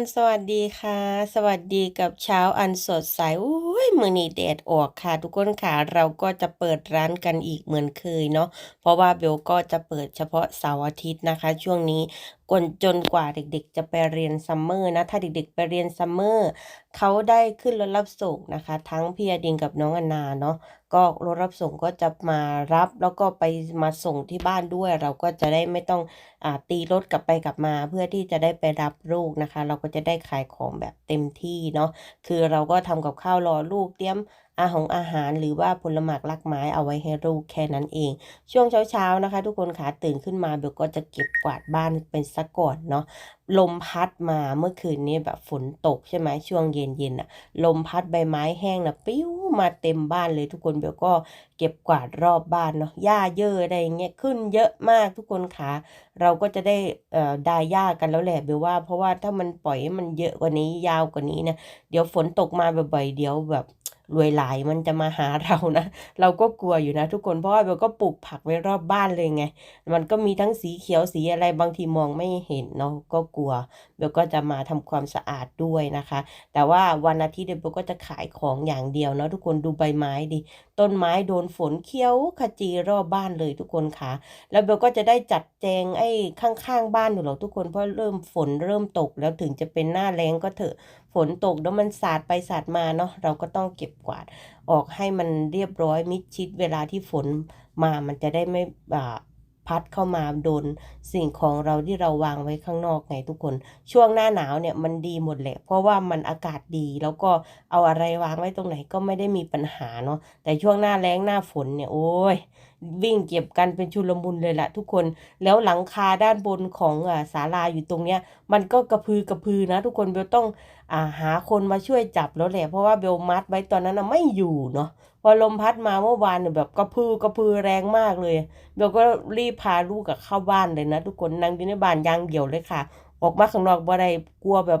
คนสวัสดีค่ะ สวัสดีกับเช้าอันสดใสอุ้ยมือนี้แดดออกค่ะ ทุกคนค่ะเราก็จะเปิดร้านกันอีกเหมือนเคยเนาะเพราะว่าเบลก็จะเปิดเฉพาะเสาร์อาทิตย์นะคะ ช่วงนี้ กนจนกว่าเด็กๆ จะไปเรียนซัมเมอร์นะ ถ้าเด็กๆ ไปเรียนซัมเมอร์เขาได้ขึ้นรถรับส่งนะคะ ทั้งพี่อดินกับน้องอนาเนาะก็รถรับส่งก็จะมารับแล้วก็ไปมาส่งที่บ้านด้วย เราก็จะได้ไม่ต้องอตีรถกลับไปกลับมา เพื่อที่จะได้ไปรับลูกนะคะ เราก็จะได้ขายของแบบเต็มที่เนาะคือเราก็ทำกับข้าวรอลูกเตรียม อาหงอาหารหรือว่าผลหมากลักไม้เอาไว้ให้ลูกแค่นั้นเอง ช่วงเช้าๆนะคะ ทุกคนขาตื่นขึ้นมาเบลก็จะเก็บกวาดบ้านเป็นสักก่อนเนาะลมพัดมาเมื่อคืนนี้แบบฝนตกใช่ไหมช่วงเย็นๆอะลมพัดใบไม้แห้งนะปิ้วมาเต็มบ้านเลยทุกคนเบลก็เก็บกวาดรอบบ้านเนาะหญ้าเยอะอะไรเงี้ยขึ้นเยอะมากทุกคนขาเราก็จะได้เอ่อดายหญ้ากันแล้วแหละเบลว่าเพราะว่าถ้ามันปล่อยให้มันเยอะกว่านี้ยาวกว่านี้นะเดี๋ยวฝนตกมาบ่อยๆเดี๋ยวแบบ รวยหลายมันจะมาหาเรานะ เราก็กลัวอยู่นะทุกคนเพราะว่าเบลก็ปลูกผักไว้รอบบ้านเลยไง มันก็มีทั้งสีเขียวสีอะไรบางทีมองไม่เห็นเนาะก็กลัวเบลก็จะมาทำความสะอาดด้วยนะคะ แต่ว่าวันอาทิตย์เบลก็จะขายของอย่างเดียวเนาะทุกคนดูใบไม้ดิ ต้นไม้โดนฝนเขี้ยวขจีรอบบ้านเลยทุกคนค่ะ แล้วเบลก็จะได้จัดแจงไอ้ข้างๆบ้านอยู่หรอกทุกคนเพราะเริ่มฝนเริ่มตกแล้วถึงจะเป็นหน้าแรงก็เถอะฝนตกแล้วมันสาดไปสาดมาเนาะเราก็ต้องเก็บกวาดออกให้มันเรียบร้อยมิดชิดเวลาที่ฝนมามันจะได้ไม่อ่า พัดเข้ามาโดนสิ่งของเราที่เราวางไว้ข้างนอกไงทุกคน ช่วงหน้าหนาวเนี่ยมันดีหมดแหละ เพราะว่ามันอากาศดีแล้วก็เอาอะไรวางไว้ตรงไหนก็ไม่ได้มีปัญหาเนาะแต่ช่วงหน้าแล้งหน้าฝนเนี่ยโอ้ย วิ่งเก็บกันเป็นชุลมุนเลยละทุกคน แล้วหลังคาด้านบนของอ่าศาลาอยู่ตรงเนี้ย มันก็กระพือกระพือนะ ทุกคนเบลต้องอ่าหาคนมาช่วยจับแล้วแหละ เพราะว่าเบลมัดไว้ตอนนั้นนะไม่อยู่เนาะพอลมพัดมาเมื่อวานเนี่ยแบบกระพือกระพือแรงมากเลยเบลก็รีบพาลูกกับเข้าบ้านเลยนะ ทุกคนนั่งอยู่ในบ้านยางเดี่ยวเลยค่ะ ออกมาข้างนอกบ่ได้กลัวแบบ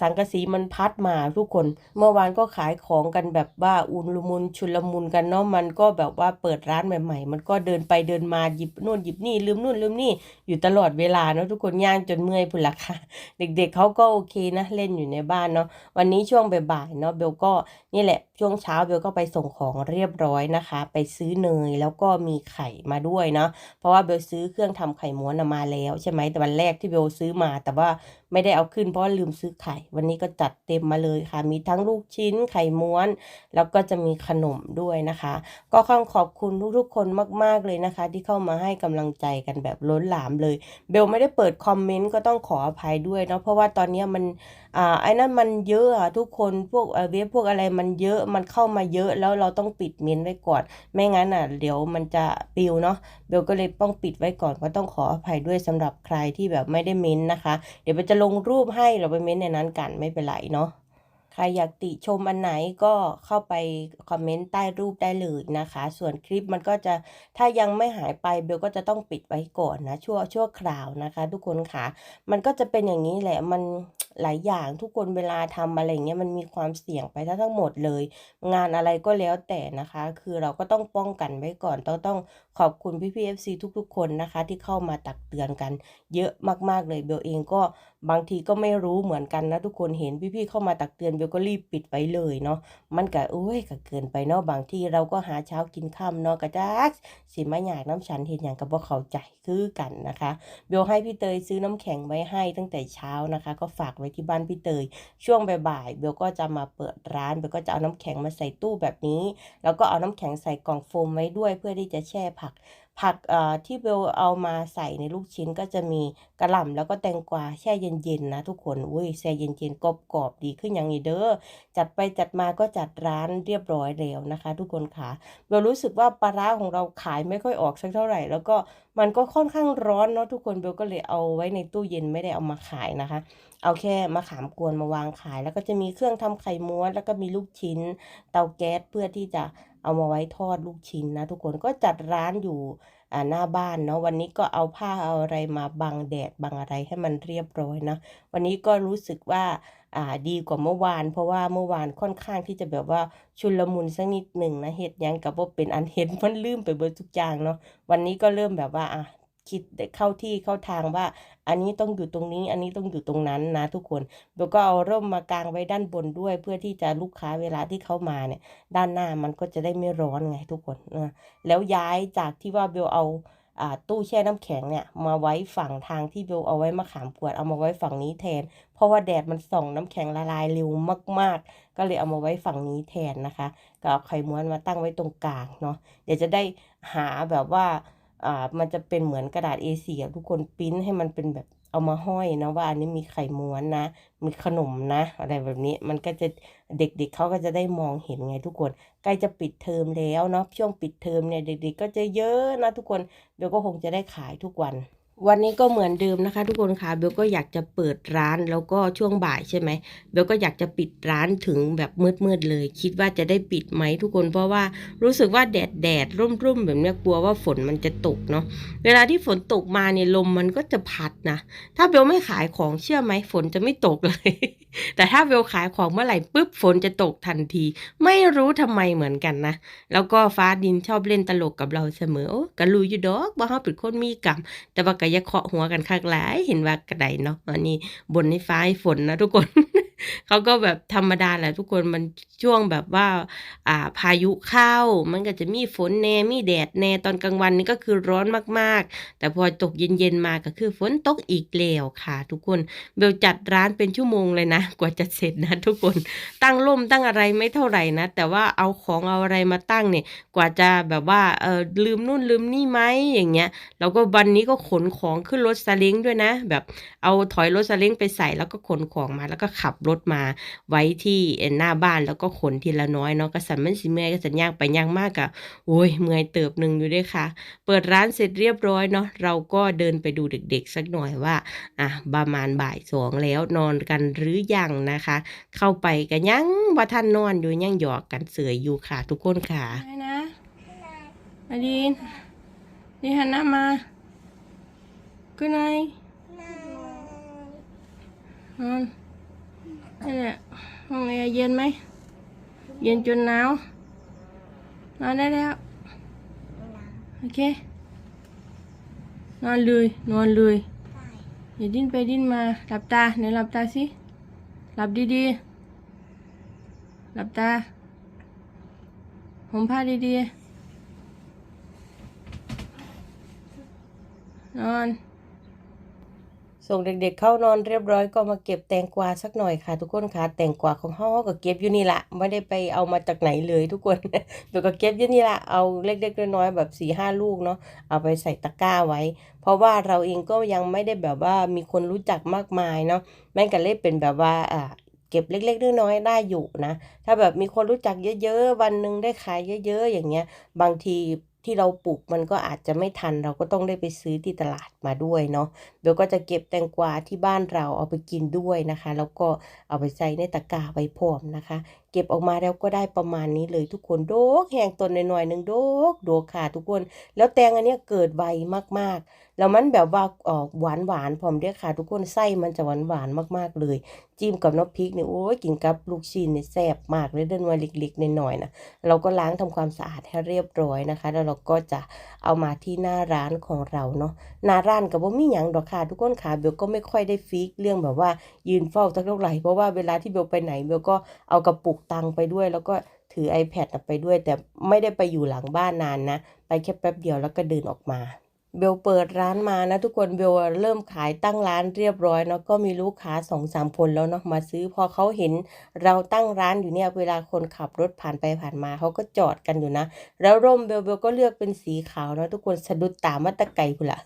สังกะสีมันพัดมาทุกคน เมื่อวานก็ขายของกันแบบว่าอุลมุนชุลมุนกันเนาะมันก็แบบว่าเปิดร้านใหม่ ๆ มันก็เดินไปเดินมาหยิบนู่นหยิบนี่ลืมนู่นลืมนี่อยู่ตลอดเวลาเนาะทุกคนย่างจนเมื่อยพุ่นละค่ะ เด็กๆเขาก็โอเคนะเล่นอยู่ในบ้านเนาะวันนี้ช่วงบ่ายๆเนาะเบลก็นี่แหละ ช่วงเช้าเบลก็ไปส่งของเรียบร้อยนะคะ ไปซื้อเนยแล้วก็มีไข่มาด้วยเนาะเพราะว่าเบลซื้อเครื่องทำไข่ม้วนมาแล้วใช่ไหมแต่วันแรกที่เบลซื้อมา แต่ว่าไม่ได้เอาขึ้นเพราะลืมซื้อไข่ วันนี้ก็จัดเต็มมาเลยค่ะ มีทั้งลูกชิ้นไข่ม้วน แล้วก็จะมีขนมด้วยนะคะ ก็ข้างขอบคุณทุกๆคนมากๆเลยนะคะ ที่เข้ามาให้กำลังใจกันแบบล้นหลามเลย เบลไม่ได้เปิดคอมเมนต์ก็ต้องขออภัยด้วยเนาะเพราะว่าตอนเนี้ยมันอ่าไอ้นั่นมันเยอะอะทุกคนพวกเว็บพวกอะไรมันเยอะมันเข้ามาเยอะแล้วเราต้องปิดเมนไว้ก่อน ไม่งั้นอะ เดี๋ยวมันจะปิวเนาะเบลก็เลยต้องปิดไว้ก่อนก็ต้องขออภัยด้วยสำหรับใครที่แบบไม่ได้เมนนะคะ เดี๋ยวเบลจะลงรูปให้เราไปเมนในนั้นกันไม่เป็นไรเนาะใครอยากติชมอันไหนก็เข้าไปคอมเมนต์ใต้รูปได้เลยนะคะ ส่วนคลิปมันก็จะถ้ายังไม่หายไปเบลก็จะต้องปิดไว้ก่อนนะชั่วชั่วคราวนะคะ ทุกคนค่ะ มันก็จะเป็นอย่างนี้แหละมัน หลายอย่างทุกคนเวลาทำอะไรเงี้ยมันมีความเสี่ยงไปถ้าทั้งหมดเลย งานอะไรก็แล้วแต่นะคะ คือเราก็ต้องป้องกันไว้ก่อนต้องต้องขอบคุณพี่พีเอฟซีทุกๆ คนนะคะ ที่เข้ามาตักเตือนกัน เยอะมากๆเลยเบลเองก็บางทีก็ไม่รู้เหมือนกันนะทุกคนเห็นพี่ๆเข้ามาตักเตือนเบลก็รีบปิดไว้เลยเนาะมันก็โอ้ยก็เกินไปเนาะบางทีเราก็หาเช้ากินค่ำเนาะกระจักสิมาอยากน้ำฉันเห็นอย่างกับว่าเขาใจคือกันนะคะเบลให้พี่เตยซื้อน้ำแข็งไว้ให้ตั้งแต่เช้านะคะ ก็ฝากไว้ที่บ้านพี่เตย ช่วงบ่ายๆเบลก็จะมาเปิดร้านเบลก็จะเอาน้ำแข็งมาใส่ตู้แบบนี้ แล้วก็เอาน้ำแข็งใส่กล่องโฟมไว้ด้วยเพื่อที่จะแช่ผักผักเอ่อที่เบลเอามาใส่ในลูกชิ้นก็จะมี กระหล่ำแล้วก็แตงกวาแช่เย็นๆนะทุกคนอุ้ยแช่เย็นๆกรอบๆดีขึ้นอย่างนี้เด้อจัดไปจัดมาก็จัดร้านเรียบร้อยแล้วนะคะ ทุกคนค่ะเบลรู้สึกว่าปลาร้าของเราขายไม่ค่อยออกสักเท่าไหร่ แล้วก็มันก็ค่อนข้างร้อนเนาะทุกคนเบลก็เลยเอาไว้ในตู้เย็นไม่ได้เอามาขายนะคะ เอาแค่มะขามกวนมาวางขาย แล้วก็จะมีเครื่องทำไข่ม้วนแล้วก็มีลูกชิ้น เตาแก๊สเพื่อที่จะเอามาไว้ทอดลูกชิ้นนะทุกคนก็จัดร้านอยู่ หน้าบ้านเนาะวันนี้ก็เอาผ้าเอาอะไรมาบังแดดบังอะไรให้มันเรียบร้อยนะวันนี้ก็รู้สึกว่าอ่าดีกว่าเมื่อวาน เพราะว่าเมื่อวานค่อนข้างที่จะแบบว่าชุลมุนสักนิดหนึ่งนะเห็ดยังกับว่าเป็นอันเห็นมันลืมไปเบิดทุกอย่างเนาะวันนี้ก็เริ่มแบบว่าอะ คิดเข้าที่เข้าทางว่า อันนี้ต้องอยู่ตรงนี้ อันนี้ต้องอยู่ตรงนั้นนะทุกคนเบลก็เอาร่มมากางไว้ด้านบนด้วย เพื่อที่จะลูกค้าเวลาที่เขามาเนี่ย ด้านหน้ามันก็จะได้ไม่ร้อนไงทุกคนเออแล้วย้ายจากที่ว่าเบลเอาตู้แช่น้ำแข็งเนี่ยมาไว้ฝั่งทางที่เบลเอาไว้มะขามขวดเอามาไว้ฝั่งนี้แทน เพราะว่าแดดมันส่องน้ำแข็งละลายเร็วมาก ๆ ก็เลยเอามาไว้ฝั่งนี้แทนนะคะ ก็เอาไข่ม้วนมาตั้งไว้ตรงกลางเนาะเดี๋ยวจะได้หาแบบว่า อ่ามันจะเป็นเหมือนกระดาษ A4 อะทุกคนปริ้นให้มันเป็นแบบเอามาห้อยนะว่าอันนี้มีไข่ม้วนนะ มีขนมนะ อะไรแบบนี้มันก็จะเด็กๆเขาก็จะได้มองเห็นไงทุกคนใกล้จะปิดเทอมแล้วเนาะช่วงปิดเทอมเนี่ยเด็กๆ ก็จะเยอะนะทุกคนเดี๋ยวก็คงจะได้ขายทุกวัน วันนี้ก็เหมือนเดิมนะคะ ทุกคนค่ะเบลก็อยากจะเปิดร้านแล้วก็ช่วงบ่ายใช่ไหมเบลก็อยากจะปิดร้านถึงแบบมืดๆเลย คิดว่าจะได้ปิดไหมทุกคนเพราะว่ารู้สึกว่าแดดแดดร่มร่มๆแบบนี้กลัวว่าฝนมันจะตกเนาะเวลาที่ฝนตกมาเนี่ยลมมันก็จะพัดนะถ้าเบลไม่ขายของเชื่อไหมฝนจะไม่ตกเลย แต่ถ้าเบลขายของเมื่อไหร่ปุ๊บฝนจะตกทันที ไม่รู้ทำไมเหมือนกันนะแล้วก็ฟ้าดินชอบเล่นตลกกับเราเสมอโอ้กะรู้อยู่ดอกว่าเฮาเป็นคนมีกรรมแต่ว่าก็อย่าเคาะหัวกันคักหลาย เห็นว่ากระไดเนาะอันนี้บนให้ฟ้าให้ฝนนะทุกคน เขาก็แบบธรรมดาแหละทุกคนมันช่วงแบบว่า อ่าพายุเข้า มันก็จะมีฝนแน่มีแดดแน่ตอนกลางวันนี่ก็คือร้อนมากๆ แต่พอตกเย็นๆมาก็คือฝนตกอีกแล้วค่ะ ทุกคนเบลจัดร้านเป็นชั่วโมงเลยนะ กว่าจะเสร็จนะทุกคนตั้งร่มตั้งอะไรไม่เท่าไหร่นะ แต่ว่าเอาของเอาอะไรมาตั้งเนี่ย กว่าจะแบบว่าเออลืมนู่นลืมนี่ไหมอย่างเงี้ยแล้วก็วันนี้ก็ขนของขึ้นรถซาเล้งด้วยนะ แบบเอาถอยรถซาเล้งไปใส่แล้วก็ขนของมาแล้วก็ขับรถมาไว้ที่เอ่อหน้าบ้านแล้วก็ขนทีละน้อยเนาะก็สันมันสิเมื่อยก็สัญญางไปย่างมากอะโอ้ยเมื่อยเติบหนึ่งอยู่ด้วยค่ะ เปิดร้านเสร็จเรียบร้อยเนาะเราก็เดินไปดูเด็กๆ สักหน่อยว่าอะประมาณบ่ายสองแล้วนอนกันหรือยังนะคะ เข้าไปกันยังว่าท่านนอนอยู่ยังหยอกกันเสืออยู่ค่ะ ทุกคนค่ะนะอดีนดีหันหน้ามากูนายนอน นี่แหละห้องแอร์เย็นไหม เย็นจนหนาวนอนได้แล้ว โอเค นอนเลย นอนเลย อย่าดิ้นไปดิ้นมา หลับตาไหนหลับตาสิ หลับดีๆ หลับตาผมผ้าดีๆ นอน ส่งเด็กๆเข้านอนเรียบร้อยก็มาเก็บแตงกวาสักหน่อยค่ะ ทุกคนค่ะ แตงกวาของเฮาก็เก็บอยู่นี่ละไม่ได้ไปเอามาจากไหนเลยทุกคนเดี๋ยวก็เก็บอยู่นี่ละเอาเล็กๆน้อยๆแบบสี่ห้าลูกเนาะเอาไปใส่ตะกร้าไว้ เพราะว่าเราเองก็ยังไม่ได้แบบว่ามีคนรู้จักมากมายเนาะแม่งก็เลยเป็นแบบว่าอ่าเก็บเล็กๆน้อยๆได้อยู่นะ ถ้าแบบมีคนรู้จักเยอะๆ วันหนึ่งได้ขายเยอะ ๆ อย่างเงี้ย บางที ที่เราปลูกมันก็อาจจะไม่ทันเราก็ต้องได้ไปซื้อที่ตลาดมาด้วยเนาะเบลก็จะเก็บแตงกวาที่บ้านเราเอาไปกินด้วยนะคะ แล้วก็เอาไปใส่ในตะกร้าไว้พร้อมนะคะ เก็บออกมาแล้วก็ได้ประมาณนี้เลยทุกคนโดกแห้งต้นหน่อยๆหนึ่งโดกโดกค่ะทุกคน แล้วแตงอันนี้เกิดไวมากๆ แล้วมันแบบว่าออกหวานหวานๆพร้อมเด้อค่ะ ทุกคนไส้มันจะหวานหวานๆมากๆเลย จิ้มกับน้ำพริกเนี่ยโอ้ยกินกับลูกชิ้นเนี่ยแซ่บมากเลยเดินมาเล็กๆหน่อยๆนะเราก็ล้างทำความสะอาดให้เรียบร้อยนะคะ แล้วเราก็จะเอามาที่หน้าร้านของเราเนาะหน้าร้านกับว่ามีหยังดอกค่ะทุกคนค่ะเบลก็ไม่ค่อยได้ฟิกเรื่องแบบว่ายืนเฝ้าสักเท่าไหร่เพราะว่าเวลาที่เบลไปไหนเบลก็เอากระปุกตังไปด้วย แล้วก็ถือ iPad ไปด้วย แต่ไม่ได้ไปอยู่หลังบ้านนานนะ ไปแค่แป๊บเดียวแล้วก็เดินออกมา เบลเปิดร้านมานะทุกคนเบลเริ่มขายตั้งร้านเรียบร้อยเนาะก็มีลูกค้าสองสามคนแล้วเนาะมาซื้อพอเขาเห็นเราตั้งร้านอยู่เนี่ยเวลาคนขับรถผ่านไปผ่านมาเขาก็จอดกันอยู่นะ แล้วร่มเบลเบลก็เลือกเป็นสีขาวเนาะทุกคนสะดุดตามาตะไก่พุ่ละ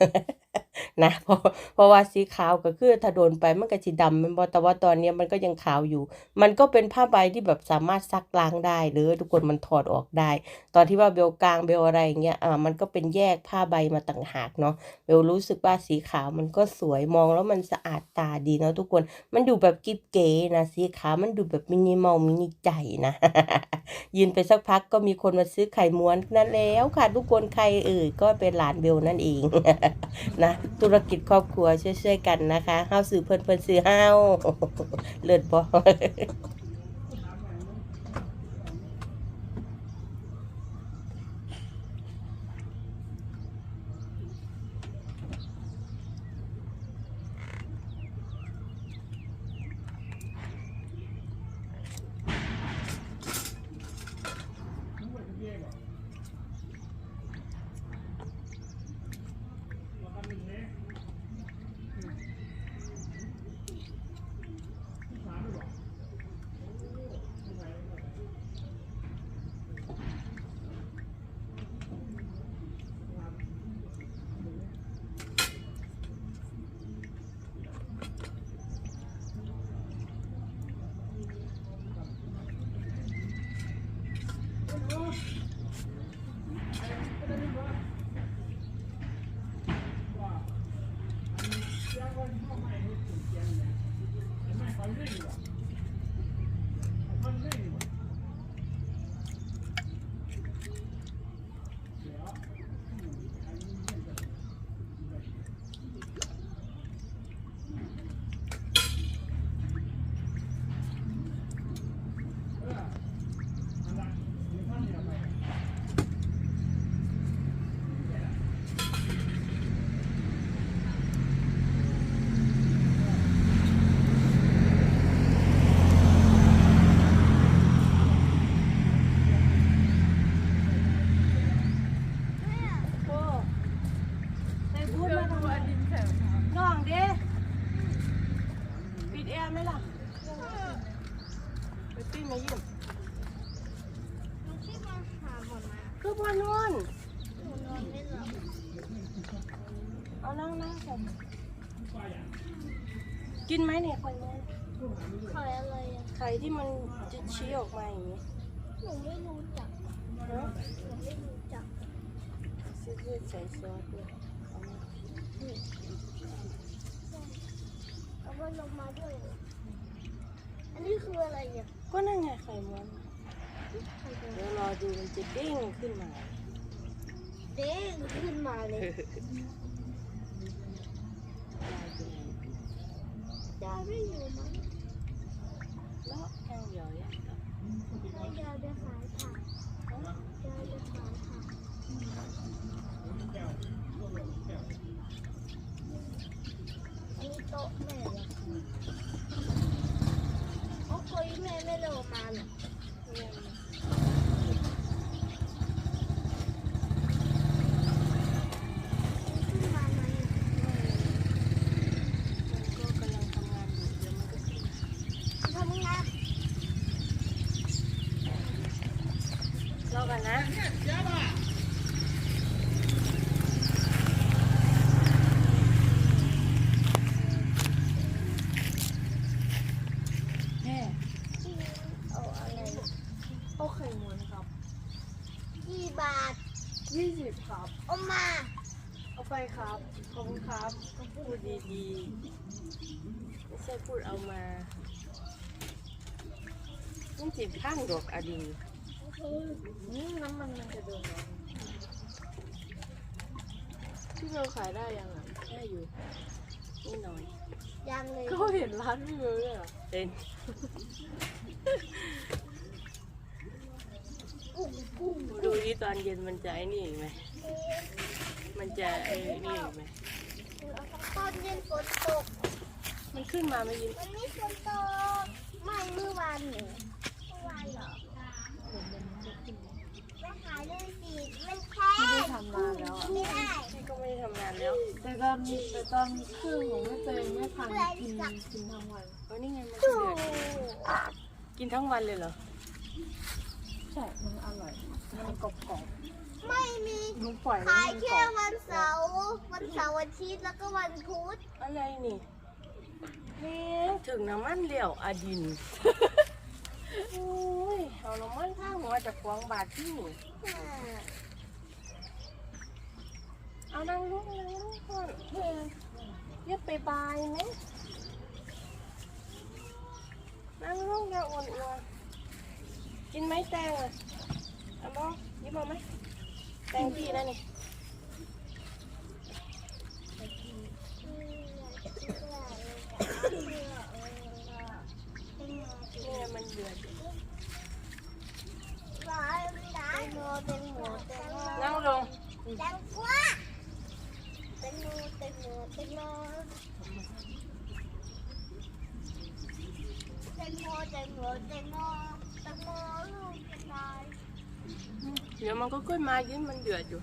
นะเพราะเพราะว่าสีขาวก็คือถ้าโดนไปมันก็สีดำมันบ่แต่ว่าตอนนี้มันก็ยังขาวอยู่ มันก็เป็นผ้าใบที่แบบสามารถซักล้างได้หรือทุกคนมันถอดออกได้ ตอนที่ว่าเบลกลางเบลอะไรอย่างเงี้ยอ่ามันก็เป็นแยกผ้าใบมาต่างหากเนาะเบลรู้สึกว่าสีขาวมันก็สวยมองแล้วมันสะอาดตาดีเนาะทุกคนมันดูแบบกิ๊บเก๋นะสีขาวมันดูแบบมินิมอลมินิใจนะยืนไปสักพักก็มีคนมาซื้อไข่ม้วนนั่นแล้วค่ะ ทุกคนใครเอ่ยก็เป็นหลานเบลนั่นเองนะธุรกิจครอบครัวช่วยๆกันนะคะเฮาซื้อเพิ่นเพิ่นซื้อเฮาเลิศบ่ กินไหมเนี่ยไข่ไหมขายอะไรอะไข่ที่มันจะชี้ออกมาอย่างนี้หนูไม่รู้จักฮะหนูไม่รู้จักซื้อเลือดใส่ซอสด้วยเอามาเอามันลงมาด้วยเหรออันนี้คืออะไรอะก็นั่นไงไข่ม้วนเดี๋ยวรอดูมันจะเด้งขึ้นมา เด้งขึ้นมาเลยยาย ไม่อยู่มั้งแล้วแกเดียวยังต่อให้ยายไปขายผักยายไปขายผักอันนี้โต๊ะแม่เหรอโอ้คุยแม่ไม่ลงมาเหรอขึ้นมาไหม มันก็กำลังทำงานอยู่เดี๋ยวมันก็ขึ้น ทำงาน รอกันนะแม่เอาอะไรเอาไข่ม้วนครับกี่บาทยี่สิบครับ เอามา เอาไปครับ ขอบคุณครับก็พูดดีๆไม่ใช่พูดเอามาต้องจิบข้างดอกอดิ นอืมน้ำมันมันจะโดนเหรอพี่เบลขายได้ยังอะได้อยู่นี่หน่อย ยังเลยก็เห็นร้านพี่เบลเลยเหรอเต้นกุ้งกุ้งดูที่ตอนเย็นมันจะไอ้นี่อีกไหมมันจะไอ้นี่อีกไหมตอนเย็นฝนตก มันขึ้นมาไม่ยินมันไม่ฝนตก ไม่เมื่อวานนี่เมื่อวานเหรอ ไม่ขายเลยสิมันแพงไม่ได้ทำนานแล้วอะไม่ได้พี่ก็ไม่ได้ทำงานแล้วแต่ตอนแต่ตอนครึ่งของแม่เตยไม่ทันกินกินทั้งวันเพราะนี่ไงมันดูเดือดกินทั้งวันเลยเหรอใช่มันอร่อย มันกรอบไม่มีๆหนูปล่อยขายมันกรแค่อบวันเสาร์วันเสาร์วันอาทิตย์แล้วก็วันพุธอะไรนี่เลี้ยงถึงน้ำมันเหลี่ยวอดิน โอ้ยเอาน้ำมันข้างหัวจากควงบาทที่นี่อ่าเอานั่งลงนั่งลงก่อนเออเรียกไปบายไหมนั่งลงอย่าอ่อนอัวกินไหมแตงอะเอาบ้องยิ้มเอาไหมแตงพี่นั่นนี่ นี่ไงมันเดือดอยู่ร้อยร้อยโมเป็นหมูเป็นโม นั่งลง แตงกวาเป็นโมเป็นโมเป็นโมแตงโมแตงโมแตงโมแตงโมลูกจะตาย เดี๋ยวมันก็ขึ้นมายิ้มมันเดือดอยู่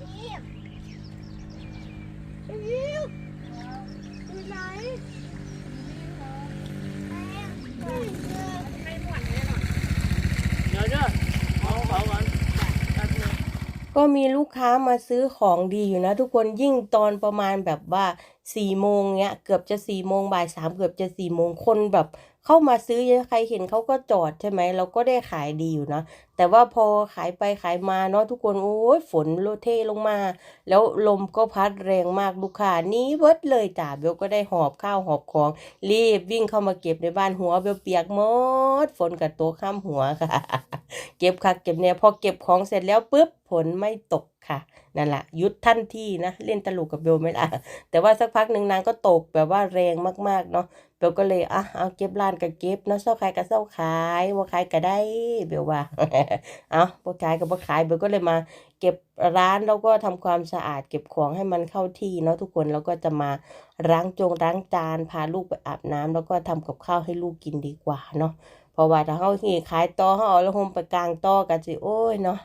รีบรีบอยู่ไหนแม่ไม่เจอ เดี๋ยวเด้อเอาขอก่อนแป๊บนึง ก็มีลูกค้ามาซื้อของดีอยู่นะทุกคนยิ่งตอนประมาณแบบว่าสี่โมงเนี้ยเกือบจะสี่โมงบ่ายสามเกือบจะสี่โมงคนแบบเข้ามาซื้อเยอะใครเห็นเขาก็จอดใช่ไหมเราก็ได้ขายดีอยู่นะแต่ว่าพอขายไปขายมาเนาะทุกคนโอ้ยฝนโลเทลงมา แล้วลมก็พัดแรงมากลูกค้านี้เบิดเลยจ้าเบลก็ได้หอบข้าวหอบของ รีบวิ่งเข้ามาเก็บในบ้านหัวเบลเปียกหมด ฝนกับตัวข้ามหัวค่ะ เก็บคักเก็บเนี่ยพอเก็บของเสร็จแล้วปุ๊บฝนไม่ตกค่ะนั่นแหละยุดทันที่นะเล่นตลกกับเบลไหมล่ะแต่ว่าสักพักหนึ่งนางก็ตกแบบว่าแรงมากๆเนาะเบลก็เลยอะเอาเก็บร้านก็เก็บเนาะเศร้าขายก็เศร้าขายว่าขายก็ได้เบลว่าเอาบ่ขายก็บ่ขายเบลก็เลยมาเก็บร้านแล้วก็ทำความสะอาดเก็บของให้มันเข้าที่เนาะทุกคนแล้วก็จะมาล้างจงล้างจานพาลูกไปอาบน้ำแล้วก็ทำกับข้าวให้ลูกกินดีกว่าเนาะเพราะว่าถ้าเฮาสิขายต่อเฮาเอาล้วโฮมไปกลางต่อก็สิโอ้ยเนาะ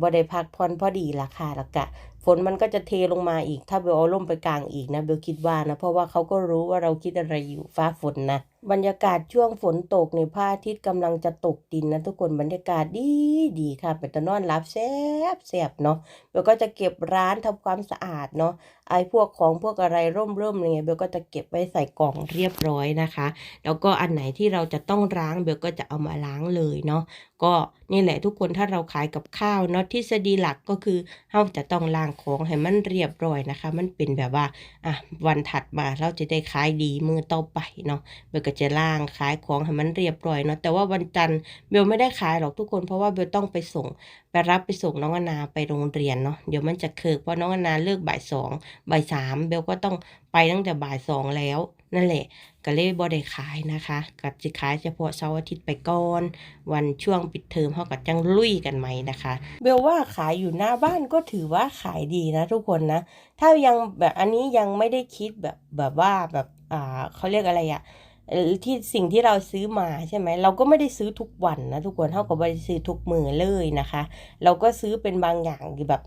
บ่ได้พักผ่อนพอดีล่ะค่ะล้วก็ฝนมันก็จะเทลงมาอีก ถ้าเบลเอาล่มไปกลางอีกนะเบลคิดว่านะ เพราะว่าเขาก็รู้ว่าเราคิดอะไรอยู่ฟ้าฝนนะ บรรยากาศช่วงฝนตกในพระอาทิตย์กำลังจะตกดินนะทุกคนบรรยากาศดีดีค่ะเป็นตะนอนรับแซบแซบเนาะเบลก็จะเก็บร้านทำความสะอาดเนาะไอ้พวกของพวกอะไรร่มร่มอะไรเงี้ยเบลก็จะเก็บไว้ใส่กล่องเรียบร้อยนะคะ แล้วก็อันไหนที่เราจะต้องล้างเบลก็จะเอามาล้างเลยเนาะก็นี่แหละทุกคนถ้าเราขายกับข้าวเนาะทฤษฎีหลักก็คือเราจะต้องล้างของให้มันเรียบร้อยนะคะ มันเป็นแบบว่าอะวันถัดมาเราจะได้ขายดีมือต่อไปเนาะเบลก็จะล้างขายของให้มันเรียบร้อยเนาะแต่ว่าวันจันทร์เบลไม่ได้ขายหรอกทุกคนเพราะว่าเบลต้องไปส่งไปรับไปส่งน้องอนาไปโรงเรียนเนาะเดี๋ยวมันจะเคิกเพราะน้องอนาเลิกบ่ายสองบ่ายสามเบลก็ต้องไปตั้งแต่บ่ายสองแล้วนั่นแหละก็เลยบ่ได้ขายนะคะก็จะขายเฉพาะเสาร์อาทิตย์ไปก่อน วันช่วงปิดเทอมเขาก็จังลุยกันไหมนะคะ เบลว่าขายอยู่หน้าบ้านก็ถือว่าขายดีนะทุกคนนะ ถ้ายังแบบอันนี้ยังไม่ได้คิดแบบแบบว่าแบบอ่าเขาเรียกอะไรอะเอ่อ ที่สิ่งที่เราซื้อมาใช่ไหมเราก็ไม่ได้ซื้อทุกวันนะทุกคนเท่ากับไม่ได้ซื้อทุกมือเลยนะคะ เราก็ซื้อเป็นบางอย่างแบบ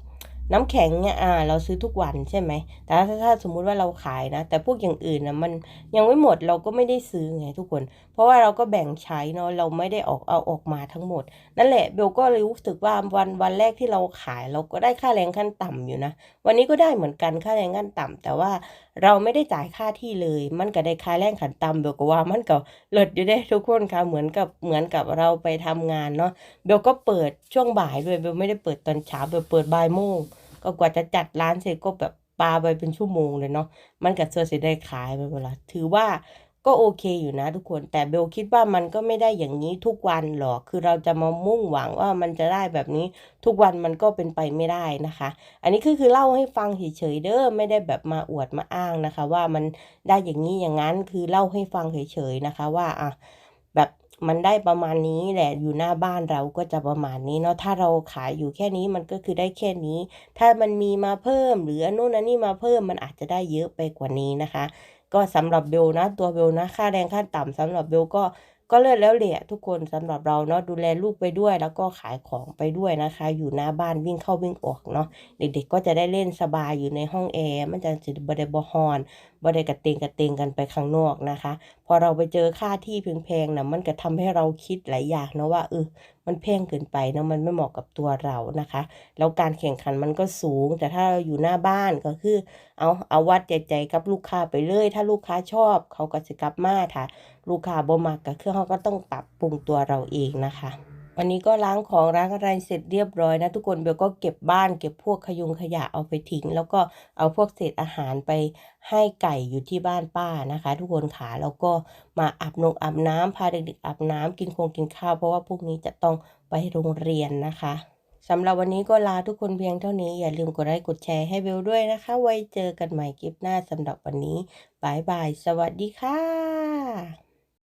น้ำแข็งเนี่ยอ่า เราซื้อทุกวันใช่ไหม แต่ถ้าถ้าสมมุติว่าเราขายนะ แต่พวกอย่างอื่นนะมันยังไม่หมดเราก็ไม่ได้ซื้อไงทุกคน เพราะว่าเราก็แบ่งใช้เนาะ เราไม่ได้ออกเอาออกมาทั้งหมด นั่นแหละเบลก็เลยรู้สึกว่าวันวันแรกที่เราขายเราก็ได้ค่าแรงขั้นต่ำอยู่นะ วันนี้ก็ได้เหมือนกันค่าแรงขั้นต่ำแต่ว่าเราไม่ได้จ่ายค่าที่เลย มันก็ได้ค่าแรงขั้นต่ำเบลก็ว่ามันก็เลิศอยู่ได้ทุกคนค่ะ เหมือนกับเหมือนกับเราไปทำงานเนาะ เบลก็เปิดช่วงบ่ายด้วย เบลไม่ได้เปิดตอนเช้า เบลเปิดบ่ายโมง ก็กว่าจะจัดร้านเสร็จก็แบบปาไปเป็นชั่วโมงเลยเนาะมันก็เชื่อสิได้ขายไปเวลาถือว่าก็โอเคอยู่นะทุกคนแต่เบลคิดว่ามันก็ไม่ได้อย่างนี้ทุกวันหรอกคือเราจะมามุ่งหวังว่ามันจะได้แบบนี้ทุกวันมันก็เป็นไปไม่ได้นะคะ อันนี้คือคือเล่าให้ฟังเฉยๆเด้อไม่ได้แบบมาอวดมาอ้างนะคะ ว่ามันได้อย่างนี้อย่างนั้นคือเล่าให้ฟังเฉยๆนะคะว่าอะแบบ มันได้ประมาณนี้แหละอยู่หน้าบ้านเราก็จะประมาณนี้เนาะถ้าเราขายอยู่แค่นี้มันก็คือได้แค่นี้ ถ้ามันมีมาเพิ่มหรืออันนู้นอันนี้มาเพิ่มมันอาจจะได้เยอะไปกว่านี้นะคะ ก็สำหรับเบลนะตัวเบลนะค่าแรงขั้นต่ำสำหรับเบลก็ก็เลิศแล้วแหละทุกคนสำหรับเราเนาะดูแลลูกไปด้วย แล้วก็ขายของไปด้วยนะคะ อยู่หน้าบ้านวิ่งเข้าวิ่งออกเนาะเด็กๆก็จะได้เล่นสบายอยู่ในห้องแอร์มันจะสิบได้บ่ฮอนบ่ได้กระเตงกระเตงกันไปข้างนอกนะคะ พอเราไปเจอค่าที่แพงๆนะมันก็ทำให้เราคิดหลายอย่างนะว่าเออมันแพงเกินไปนะมันไม่เหมาะกับตัวเรานะคะ แล้วการแข่งขันมันก็สูง แต่ถ้าเราอยู่หน้าบ้านก็คือ เอาเอาวัดใจใจกับลูกค้าไปเลย ถ้าลูกค้าชอบเขาก็จะกลับมาถ้าลูกค้าบ่มักก็คือเขาก็ต้องปรับปรุงตัวเราเองนะคะ วันนี้ก็ล้างของล้างอะไรเสร็จเรียบร้อยนะ ทุกคนเบลก็เก็บบ้านเก็บพวกขยุงขยะเอาไปทิ้ง แล้วก็เอาพวกเศษอาหารไปให้ไก่อยู่ที่บ้านป้านะคะ ทุกคนค่ะแล้วก็มาอาบนงอาบน้ำพาเด็กๆอาบน้ำกินคงกินข้าวเพราะว่าพวกนี้จะต้องไปโรงเรียนนะคะสำหรับวันนี้ก็ลาทุกคนเพียงเท่านี้ อย่าลืมกดไลค์กดแชร์ให้เบลด้วยนะคะ ไว้เจอกันใหม่คลิปหน้าสำหรับวันนี้บายบาย สวัสดีค่ะ